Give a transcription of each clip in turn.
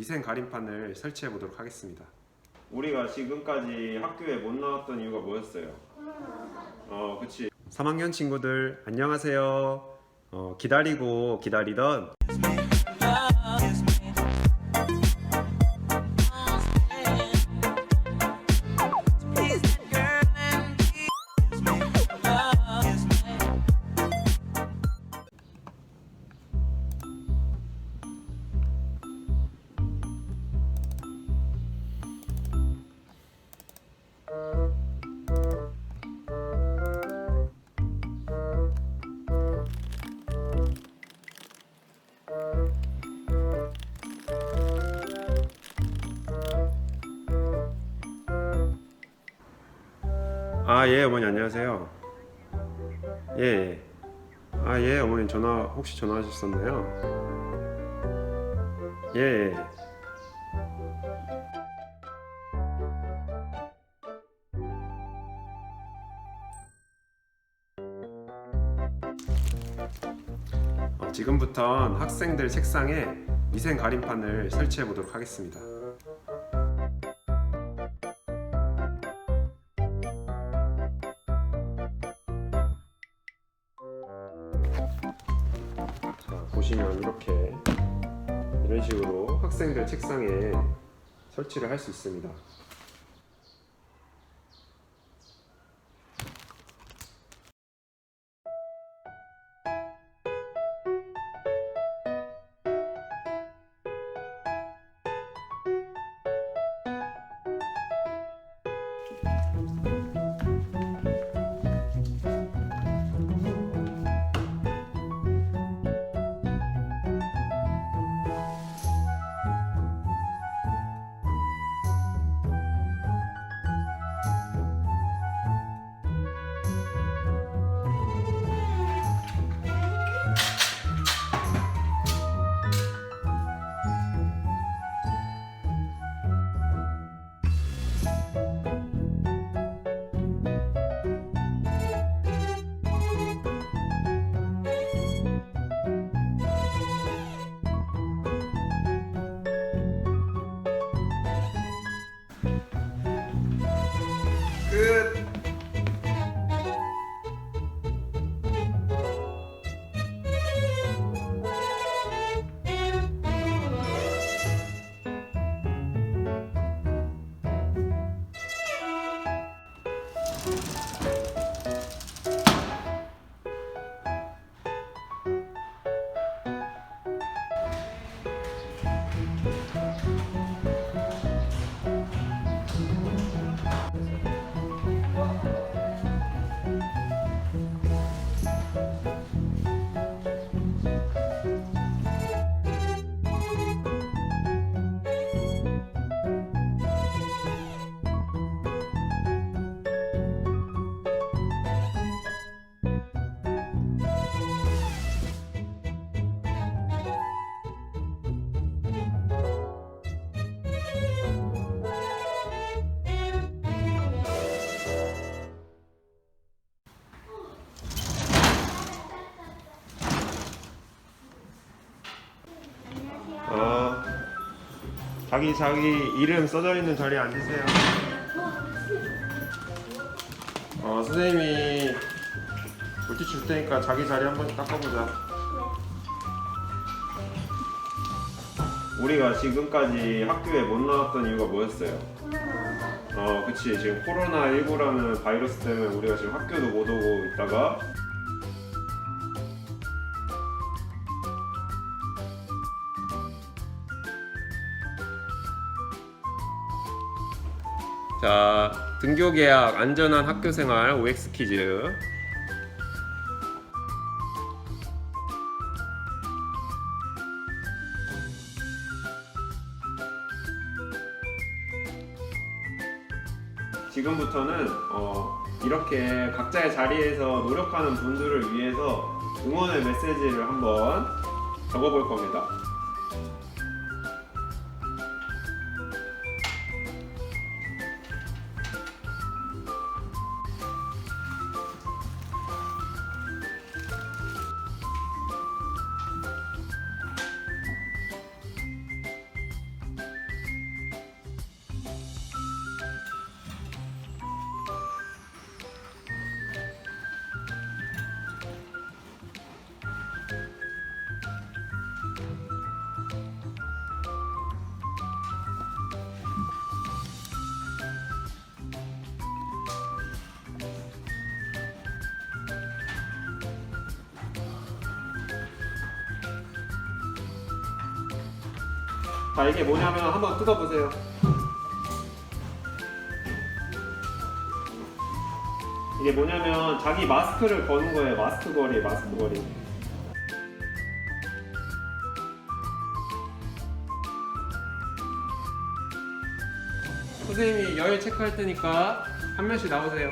위생 가림판을 설치해 보도록 하겠습니다. 우리가 지금까지 학교에 못 나왔던 이유가 뭐였어요? 어, 그치. 3학년 친구들 안녕하세요. 어, 기다리고 기다리던 아 예 어머니 안녕하세요. 예. 예. 아 예 어머니 전화 혹시 전화하셨었나요? 예. 예. 어, 지금부턴 학생들 책상에 위생 가림판을 설치해 보도록 하겠습니다. 보시면 이렇게 이런 식으로 학생들 책상에 설치를 할 수 있습니다. 자기 자기 이름 써져 있는 자리에 앉으세요. 어, 선생님이 물티슈 줄 테니까 자기 자리 한번 닦아보자. 우리가 지금까지 학교에 못 나왔던 이유가 뭐였어요? 어, 그치. 지금 코로나19라는 바이러스 때문에 우리가 지금 학교도 못 오고 있다가 자, 등교 계약 안전한 학교 생활 OX 퀴즈. 지금부터는 어, 이렇게 각자의 자리에서 노력하는 분들을 위해서 응원의 메시지를 한번 적어볼 겁니다. 자 이게 뭐냐면 한번 뜯어보세요. 이게 뭐냐면 자기 마스크를 거는 거예요. 마스크 거리, 마스크 거리. 선생님이 열 체크할 테니까 한 명씩 나오세요.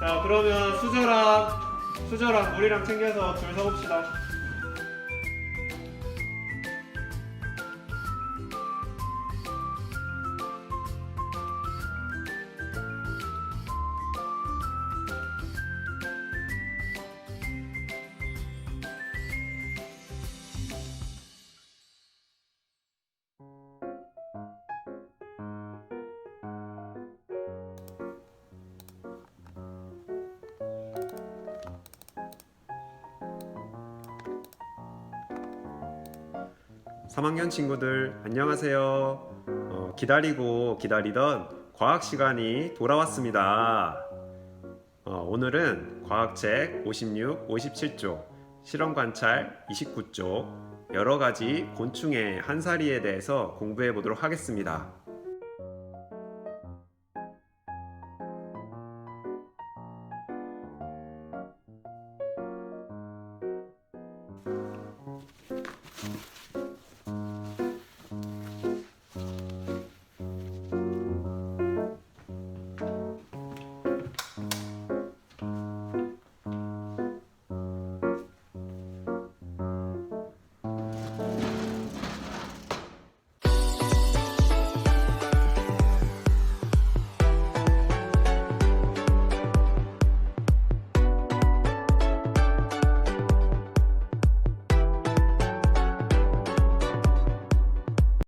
자 그러면 수저랑 수저랑 물이랑 챙겨서 줄 서봅시다. 삼학년 친구들 안녕하세요. 어, 기다리고 기다리던 과학 시간이 돌아왔습니다. 어, 오늘은 과학책 56, 57쪽, 실험 관찰 29쪽, 여러 가지 곤충의 한사리에 대해서 공부해 보도록 하겠습니다.